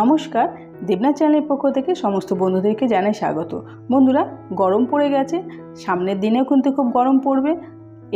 নমস্কার, দেবনাথ চ্যানেলের পক্ষ থেকে সমস্ত বন্ধুদেরকে জানাই স্বাগত। বন্ধুরা, গরম পড়ে গেছে, সামনের দিনেও কিন্তু খুব গরম পড়বে।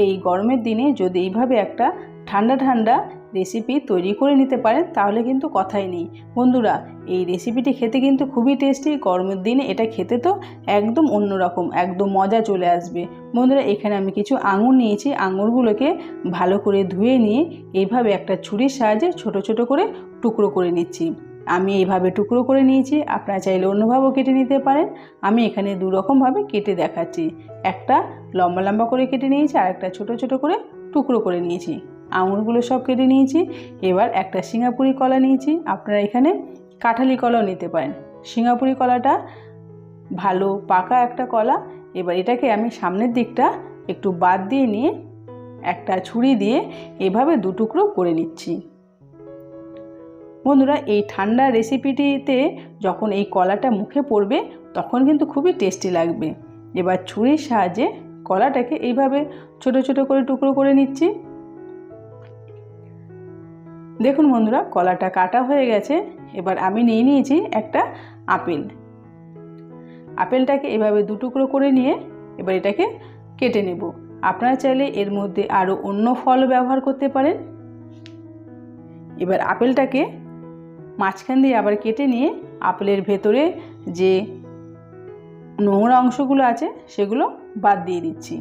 এই গরমের দিনে যদি এইভাবে একটা ঠান্ডা ঠান্ডা রেসিপি তৈরি করে নিতে পারেন, তাহলে কিন্তু কথাই নেই। বন্ধুরা, এই রেসিপিটি খেতে কিন্তু খুবই টেস্টি গরমের দিনে এটা খেতে তো একদম অন্যরকম একদম মজা চলে আসবে। বন্ধুরা, এখানে আমি কিছু আঙুর নিয়েছি, আঙুরগুলোকে ভালো করে ধুয়ে নিয়ে এইভাবে একটা ছুরির সাহায্যে ছোট ছোট করে টুকরো করে নিচ্ছি। আমি এইভাবে টুকরো করে নিয়েছি, আপনারা চাইলে অন্যভাবেও কেটে নিতে পারেন। আমি এখানে দু রকমভাবে কেটে দেখাচ্ছি। একটা লম্বা লম্বা করে কেটে নিয়েছি, আর একটা ছোটো ছোটো করে টুকরো করে নিয়েছি। আঙুরগুলো সব কেটে নিয়েছি। এবার একটা সিঙ্গাপুরি কলা নিয়েছি। আপনারা এখানে কাঁঠালি কলাও নিতে পারেন। সিঙ্গাপুরি কলাটা ভালো, পাকা একটা কলা। এবার এটাকে আমি সামনের দিকটা একটু বাদ দিয়ে নিয়ে একটা ছুরি দিয়ে এভাবে দু টুকরো করে নিচ্ছি। বন্ধুরা, এই ঠান্ডা রেসিপিটিতে যখন এই কলাটা মুখে পড়বে, তখন কিন্তু খুবই টেস্টি লাগবে। এবার ছুরির সাহায্যে কলাটাকে এইভাবে ছোট ছোট করে টুকরো করে নিচ্ছি। দেখুন বন্ধুরা, কলাটা কাটা হয়ে গেছে। এবার আমি নিয়ে নিয়েছি একটা আপেল। আপেলটাকে এভাবে দু টুকরো করে নিয়ে এবার এটাকে কেটে নেব। আপনারা চাইলে এর মধ্যে আরও অন্য ফল ব্যবহার করতে পারেন। এবার আপেলটাকে মাঝখান দিয়ে আবার কেটে নিয়ে আপেলের ভেতরে যে নোংরা অংশগুলো আছে, সেগুলো বাদ দিয়ে দিচ্ছি।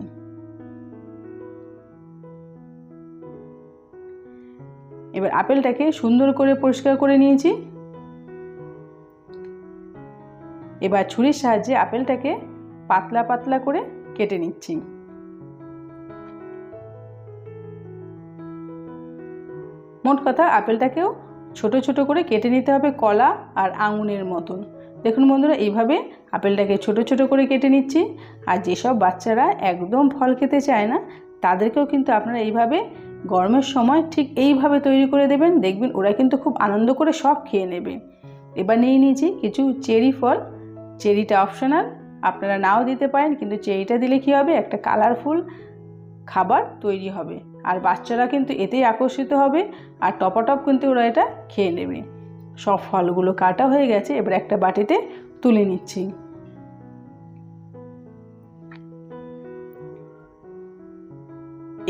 এবার আপেলটাকে সুন্দর করে পরিষ্কার করে নিয়েছি। এবার ছুরির সাহায্যে আপেলটাকে পাতলা পাতলা করে কেটে নিচ্ছি। মোট কথা, আপেলটাকেও ছোট ছোট করে কেটে নিতে হবে কলা আর আঙুনের মতন। দেখুন বন্ধুরা, এইভাবে আপেলটাকে ছোট ছোট করে কেটে নিচ্ছি। আর যেসব বাচ্চারা একদম ফল খেতে চায় না, তাদেরকেও কিন্তু আপনারা এইভাবে গরমের সময় ঠিক এইভাবে তৈরি করে দেবেন। দেখবেন ওরা কিন্তু খুব আনন্দ করে সব খেয়ে নেবে। এবার নিয়ে নিয়েছি কিছু চেরি ফল। চেরিটা অপশনাল, আপনারা নাও দিতে পারেন, কিন্তু চেরিটা দিলে কী হবে? একটা কালারফুল খাবার তৈরি হবে। আর বাচ্চারা কিন্তু এতেই আকর্ষিত হবে আর টপাটপ কিন্তু ওরা এটা খেয়ে নেবে। সব ফলগুলো কাটা হয়ে গেছে, এবার একটা বাটিতে তুলে নিচ্ছি।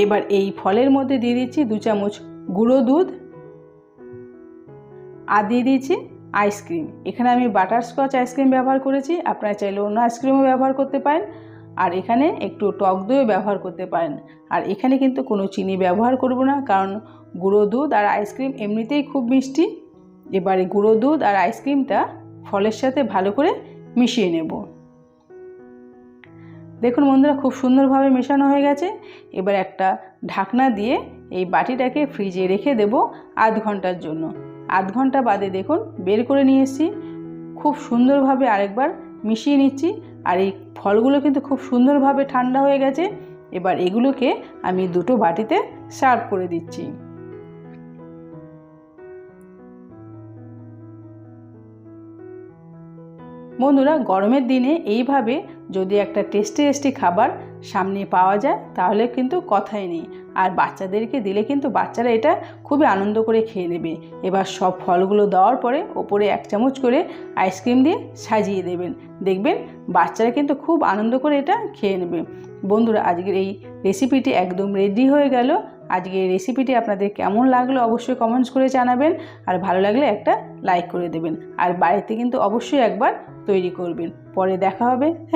এবার এই ফলের মধ্যে দিয়ে দিচ্ছি দু চামচ গুঁড়ো দুধ আর দিয়ে দিয়েছি আইসক্রিম। এখানে আমি বাটারস্কচ আইসক্রিম ব্যবহার করেছি, আপনারা চাইলে অন্য আইসক্রিমও ব্যবহার করতে পারেন। আর এখানে একটু টক দইও ব্যবহার করতে পারেন। আর এখানে কিন্তু কোনো চিনি ব্যবহার করব না, কারণ গুঁড়ো দুধ আর আইসক্রিম এমনিতেই খুব মিষ্টি। এবারে গুঁড়ো দুধ আর আইসক্রিমটা ফলের সাথে ভালো করে মিশিয়ে নেব। দেখুন বন্ধুরা, খুব সুন্দরভাবে মেশানো হয়ে গেছে। এবার একটা ঢাকনা দিয়ে এই বাটিটাকে ফ্রিজে রেখে দেব আধ ঘণ্টার জন্য। আধ ঘণ্টা বাদে দেখুন, বের করে নিয়ে এসেছি। খুব সুন্দরভাবে আরেকবার মিশিয়ে নিচ্ছি। আর এই ফলগুলো কিন্তু খুব সুন্দরভাবে ঠান্ডা হয়ে গেছে। এবার এগুলোকে আমি দুটো বাটিতে সার্ভ করে দিচ্ছি। বন্ধুরা, গরমের দিনে এইভাবে যদি একটা টেস্টি টেস্টি খাবার সামনে পাওয়া যায়, তাহলে কিন্তু কথাই নেই। আর বাচ্চাদেরকে দিলে কিন্তু বাচ্চারা এটা খুবই আনন্দ করে খেয়ে নেবে। এবার সব ফলগুলো দেওয়ার পরে ওপরে এক চামচ করে আইসক্রিম দিয়ে সাজিয়ে দেবেন। দেখবেন বাচ্চারা কিন্তু খুব আনন্দ করে এটা খেয়ে নেবে। বন্ধুরা, আজকের এই রেসিপিটি একদম রেডি হয়ে গেল। আজকে রেসিপিটি আপনাদের কেমন লাগল অবশ্যই কমেন্টস করে জানাবেন। আর ভালো লাগলে একটা লাইক করে দেবেন। আর বাড়িতে কিন্তু অবশ্যই একবার তৈরি করবেন। পরে দেখা হবে। থ্যাংক